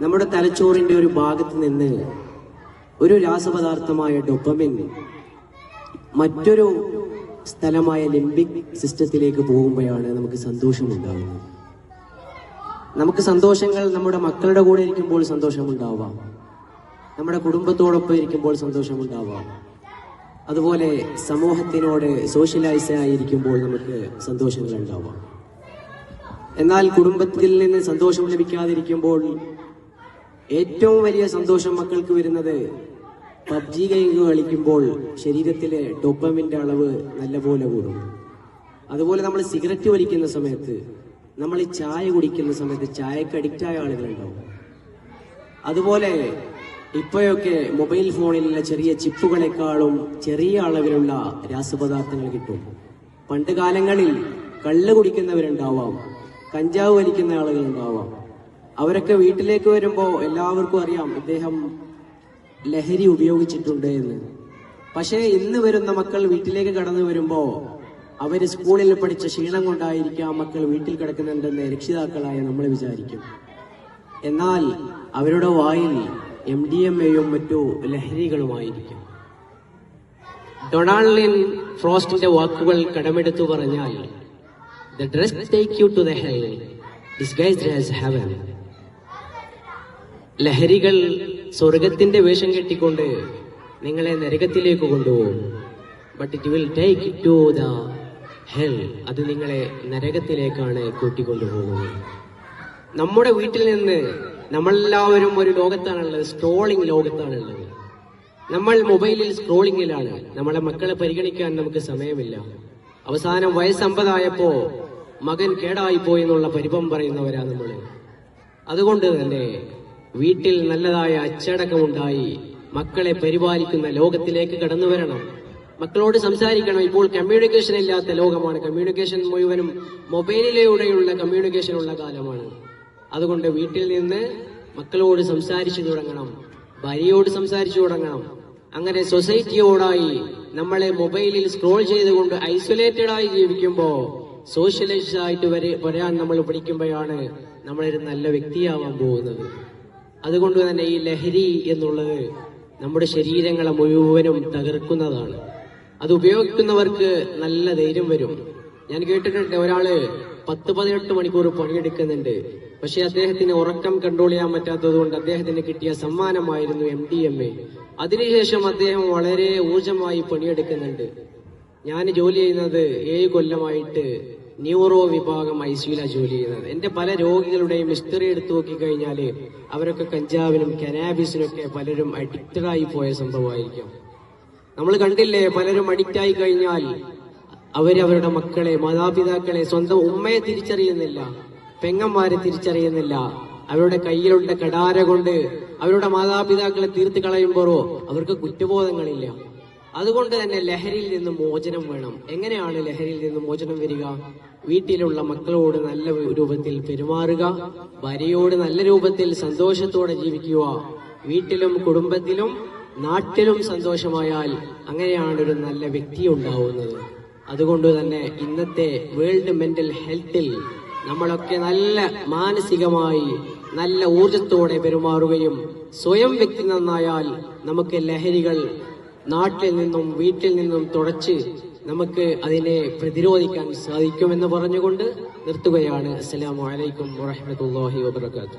നമ്മുടെ തലച്ചോറിന്റെ ഒരു ഭാഗത്ത് നിന്ന് ഒരു രാസപദാർത്ഥമായ ഡൊപ്പമിൻ മറ്റൊരു സ്ഥലമായ ലിംബിക് സിസ്റ്റത്തിലേക്ക് പോകുമ്പോഴാണ് നമുക്ക് സന്തോഷമുണ്ടാകുന്നത് നമുക്ക് സന്തോഷങ്ങൾ നമ്മുടെ മക്കളുടെ കൂടെ ഇരിക്കുമ്പോൾ സന്തോഷമുണ്ടാവാം. നമ്മുടെ കുടുംബത്തോടൊപ്പം ഇരിക്കുമ്പോൾ സന്തോഷമുണ്ടാവാം. അതുപോലെ സമൂഹത്തിനോട് സോഷ്യലൈസ് ആയിരിക്കുമ്പോൾ നമുക്ക് സന്തോഷങ്ങൾ ഉണ്ടാവാം എന്നാൽ കുടുംബത്തിൽ നിന്ന് സന്തോഷം ലഭിക്കാതിരിക്കുമ്പോൾ ഏറ്റവും വലിയ സന്തോഷം മക്കൾക്ക് വരുന്നത് പബ്ജി ഗെയിം കളിക്കുമ്പോൾ ശരീരത്തിലെ ഡൊപ്പമിന്റെ അളവ് നല്ലപോലെ കൂടും. അതുപോലെ നമ്മൾ സിഗരറ്റ് വലിക്കുന്ന സമയത്ത് നമ്മൾ ഈ ചായ കുടിക്കുന്ന സമയത്ത് ചായക്ക് അഡിക്റ്റ് ആയ ആളുകളുണ്ടാവും. അതുപോലെ ഇപ്പോഴൊക്കെ മൊബൈൽ ഫോണിലുള്ള ചെറിയ ചിപ്പുകളെക്കാളും ചെറിയ അളവിലുള്ള രാസപദാർത്ഥങ്ങൾ കിട്ടും. പണ്ട് കാലങ്ങളിൽ കള്ള് കുടിക്കുന്നവരുണ്ടാവാം കഞ്ചാവ് വലിക്കുന്ന ആളുകളുണ്ടാവാം. അവരൊക്കെ വീട്ടിലേക്ക് വരുമ്പോൾ എല്ലാവർക്കും അറിയാം ഇദ്ദേഹം ലഹരി ഉപയോഗിച്ചിട്ടുണ്ട് എന്ന്. പക്ഷേ ഇന്ന് വരുന്ന മക്കൾ വീട്ടിലേക്ക് കടന്നു വരുമ്പോൾ അവർ സ്കൂളിൽ പഠിച്ച ക്ഷീണം കൊണ്ടായിരിക്കാം മക്കൾ വീട്ടിൽ കിടക്കുന്നുണ്ടെന്ന് രക്ഷിതാക്കളായ നമ്മൾ വിചാരിക്കും. എന്നാൽ അവരുടെ വായിൽ എം ഡി എം എയും മറ്റു ലഹരികളുമായിരിക്കും. ഡൊണാൾഡിൻ ഫ്രോസ്റ്റിന്റെ വാക്കുകൾ കടമെടുത്തു പറഞ്ഞാൽ drugs take you to the hell. Disguised as heaven. ലഹരികൾ സ്വർഗത്തിന്റെ വേഷം കെട്ടിക്കൊണ്ട് നിങ്ങളെ നരകത്തിലേക്ക് കൊണ്ടുപോകും. But it will take to the hell അത് നിങ്ങളെ നരകത്തിലേക്കാണ് കൂട്ടിക്കൊണ്ടുപോകുന്നത്. നമ്മുടെ വീട്ടിൽ നിന്ന് നമ്മളെല്ലാവരും ഒരു ലോകത്താണുള്ളത് സ്ട്രോളിംഗ് ലോകത്താണുള്ളത്. നമ്മൾ മൊബൈലിൽ സ്ക്രോളിംഗിലാണ് നമ്മളെ മക്കളെ പരിഗണിക്കാൻ നമുക്ക് സമയമില്ല. അവസാനം വയസ്സമ്പതായപ്പോ മകൻ കേടായിപ്പോയി എന്നുള്ള പരിഭം പറയുന്നവരാ നമ്മൾ അതുകൊണ്ട് തന്നെ വീട്ടിൽ നല്ലതായ അച്ചടക്കമുണ്ടായി. മക്കളെ പരിപാലിക്കുന്ന ലോകത്തിലേക്ക് കടന്നു വരണം. മക്കളോട് സംസാരിക്കണം. ഇപ്പോൾ കമ്മ്യൂണിക്കേഷൻ ഇല്ലാത്ത ലോകമാണ്. കമ്മ്യൂണിക്കേഷൻ മുഴുവനും മൊബൈലിലൂടെയുള്ള കമ്മ്യൂണിക്കേഷൻ ഉള്ള കാലമാണ്. അതുകൊണ്ട് വീട്ടിൽ നിന്ന് മക്കളോട് സംസാരിച്ചു തുടങ്ങണം. ഭാര്യയോട് സംസാരിച്ചു തുടങ്ങണം. അങ്ങനെ സൊസൈറ്റിയോടായി നമ്മളെ മൊബൈലിൽ സ്ക്രോൾ ചെയ്തുകൊണ്ട് ഐസൊലേറ്റഡ് ആയി ജീവിക്കുമ്പോൾ സോഷ്യലൈസ്ഡ് ആയിട്ട് വരെ വരാൻ നമ്മൾ പഠിക്കുമ്പോഴാണ് നമ്മളൊരു നല്ല വ്യക്തിയാവാൻ പോകുന്നത്. അതുകൊണ്ട് തന്നെ ഈ ലഹരി എന്നുള്ളത് നമ്മുടെ ശരീരങ്ങളെ മുഴുവനും തകർക്കുന്നതാണ്. അത് ഉപയോഗിക്കുന്നവർക്ക് നല്ല ധൈര്യം വരും. ഞാൻ കേട്ടിട്ടുണ്ട് ഒരാൾ പത്ത് പതിനെട്ട് മണിക്കൂർ പണിയെടുക്കുന്നുണ്ട്. പക്ഷെ അദ്ദേഹത്തിന് ഉറക്കം കൺട്രോൾ ചെയ്യാൻ പറ്റാത്തത് കൊണ്ട് അദ്ദേഹത്തിന് കിട്ടിയ സമ്മാനമായിരുന്നു എം ഡി എം എ അതിനുശേഷം അദ്ദേഹം വളരെ ഊർജമായി പണിയെടുക്കുന്നുണ്ട്. ഞാൻ ജോലി ചെയ്യുന്നത് ഏഴ് കൊല്ലമായിട്ട് ന്യൂറോ വിഭാഗം ഐ സിയിലാണ് ജോലി ചെയ്യുന്നത്. എന്റെ പല രോഗികളുടെയും ഹിസ്റ്ററി എടുത്തു നോക്കിക്കഴിഞ്ഞാൽ അവരൊക്കെ കഞ്ചാവിനും കനാബിസിനൊക്കെ പലരും അഡിക്റ്റഡ് ആയി പോയ സംഭവമായിരിക്കും. നമ്മൾ കണ്ടില്ലേ പലരും അഡിക്റ്റ് ആയി കഴിഞ്ഞാൽ അവരവരുടെ മക്കളെ മാതാപിതാക്കളെ സ്വന്തം ഉമ്മയെ തിരിച്ചറിയുന്നില്ല പെങ്ങന്മാരെ തിരിച്ചറിയുന്നില്ല. അവരുടെ കയ്യിലുള്ള കടാര കൊണ്ട് അവരുടെ മാതാപിതാക്കളെ തീർത്ത് കളയുമ്പോഴോ അവർക്ക് കുറ്റബോധങ്ങളില്ല. അതുകൊണ്ട് തന്നെ ലഹരിയിൽ നിന്ന് മോചനം വേണം. എങ്ങനെയാണ് ലഹരിയിൽ നിന്ന് മോചനം വരിക? വീട്ടിലുള്ള മക്കളോട് നല്ല രൂപത്തിൽ പെരുമാറുക ഭാര്യയോട് നല്ല രൂപത്തിൽ സന്തോഷത്തോടെ ജീവിക്കുക. വീട്ടിലും കുടുംബത്തിലും നാട്ടിലും സന്തോഷമായാൽ അങ്ങനെയാണ് ഒരു നല്ല വ്യക്തി ഉണ്ടാവുന്നത്. അതുകൊണ്ട് തന്നെ ഇന്നത്തെ വേൾഡ് മെന്റൽ ഹെൽത്തിൽ നമ്മളൊക്കെ നല്ല മാനസികമായി നല്ല ഊർജത്തോടെ പെരുമാറുകയും സ്വയം വ്യക്തി നന്നായാൽ നമുക്ക് ലഹരികൾ നാട്ടിൽ നിന്നും വീട്ടിൽ നിന്നും തുടച്ച് നമുക്ക് അതിനെ പ്രതിരോധിക്കാൻ സാധിക്കുമെന്ന് പറഞ്ഞുകൊണ്ട് നിർത്തുകയാണ്. അസ്സലാമു അലൈക്കും വറഹ്മത്തുള്ളാഹി വബറകാതുഹു.